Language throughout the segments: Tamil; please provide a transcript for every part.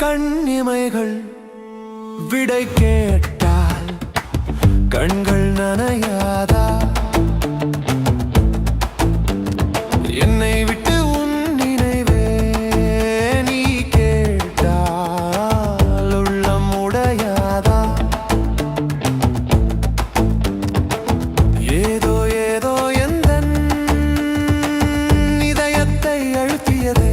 கண்ணிமைகள் விடை கேட்டால் கண்கள் நனையாதா? என்னை விட்டு உன் நினைவே நீ கேட்டால் உள்ளம் உடையாதா? ஏதோ ஏதோ எந்த இதயத்தை அழுத்தியதே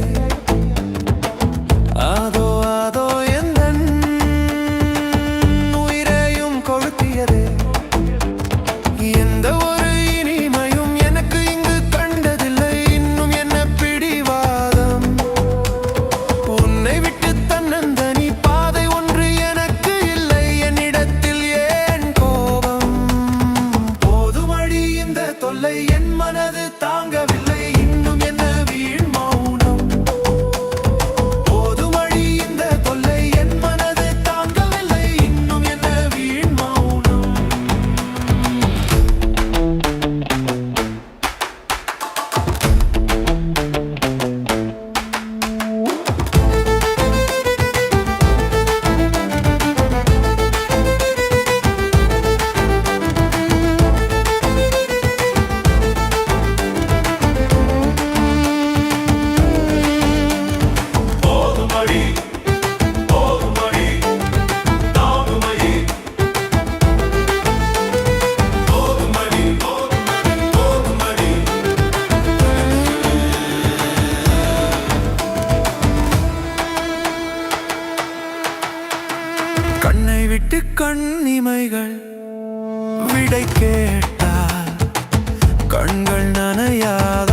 querer. விட்டு கண்ணிமைகள் விடை கேட்டால் கண்கள் நனையாத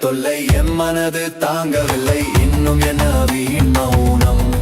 தொல்லை என் மனது தாங்கவில்லை. இன்னும் என்ன வீண் மௌனம்?